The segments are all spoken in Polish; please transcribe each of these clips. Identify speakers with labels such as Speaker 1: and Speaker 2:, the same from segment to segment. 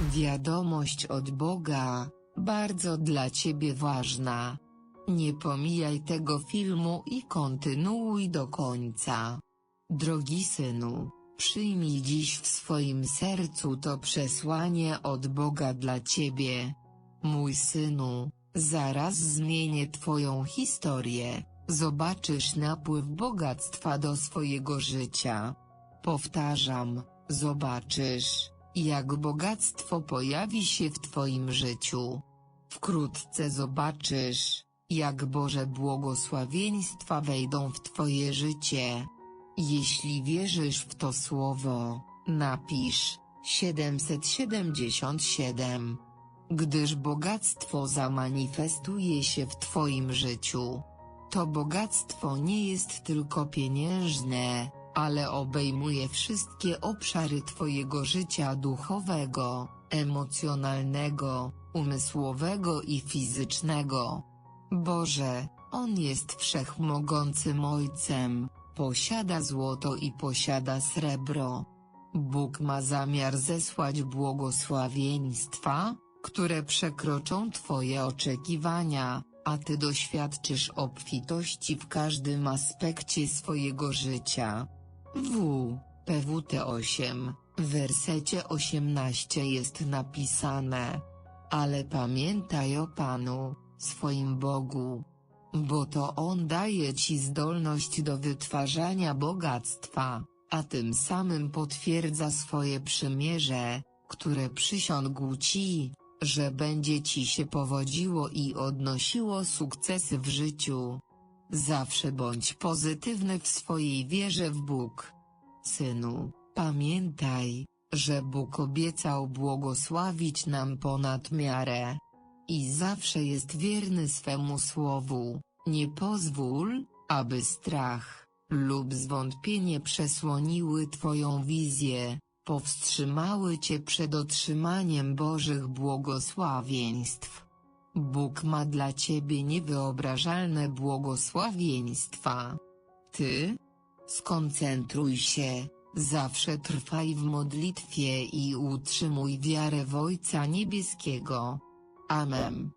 Speaker 1: Wiadomość od Boga, bardzo dla Ciebie ważna. Nie pomijaj tego filmu i kontynuuj do końca. Drogi synu, przyjmij dziś w swoim sercu to przesłanie od Boga dla Ciebie. Mój synu, zaraz zmienię Twoją historię, zobaczysz napływ bogactwa do swojego życia. Powtarzam, zobaczysz, jak bogactwo pojawi się w Twoim życiu. Wkrótce zobaczysz, jak Boże błogosławieństwa wejdą w Twoje życie. Jeśli wierzysz w to słowo, napisz 777. Gdyż bogactwo zamanifestuje się w Twoim życiu. To bogactwo nie jest tylko pieniężne, ale obejmuje wszystkie obszary Twojego życia duchowego, emocjonalnego, umysłowego i fizycznego. Boże, On jest wszechmogącym Ojcem, posiada złoto i posiada srebro. Bóg ma zamiar zesłać błogosławieństwa, które przekroczą Twoje oczekiwania, a Ty doświadczysz obfitości w każdym aspekcie swojego życia. W. PWT 8, w wersecie 18 jest napisane. Ale pamiętaj o Panu, swoim Bogu. Bo to On daje Ci zdolność do wytwarzania bogactwa, a tym samym potwierdza swoje przymierze, które przysiągł Ci, że będzie Ci się powodziło i odnosiło sukcesy w życiu. Zawsze bądź pozytywny w swojej wierze w Bóg. Synu, pamiętaj, że Bóg obiecał błogosławić nam ponad miarę. I zawsze jest wierny swemu słowu. Nie pozwól, aby strach lub zwątpienie przesłoniły Twoją wizję, powstrzymały Cię przed otrzymaniem Bożych błogosławieństw. Bóg ma dla Ciebie niewyobrażalne błogosławieństwa. Ty? Skoncentruj się, zawsze trwaj w modlitwie i utrzymuj wiarę w Ojca Niebieskiego. Amen.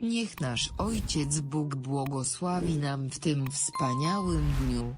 Speaker 1: Niech nasz Ojciec Bóg błogosławi nam w tym wspaniałym dniu.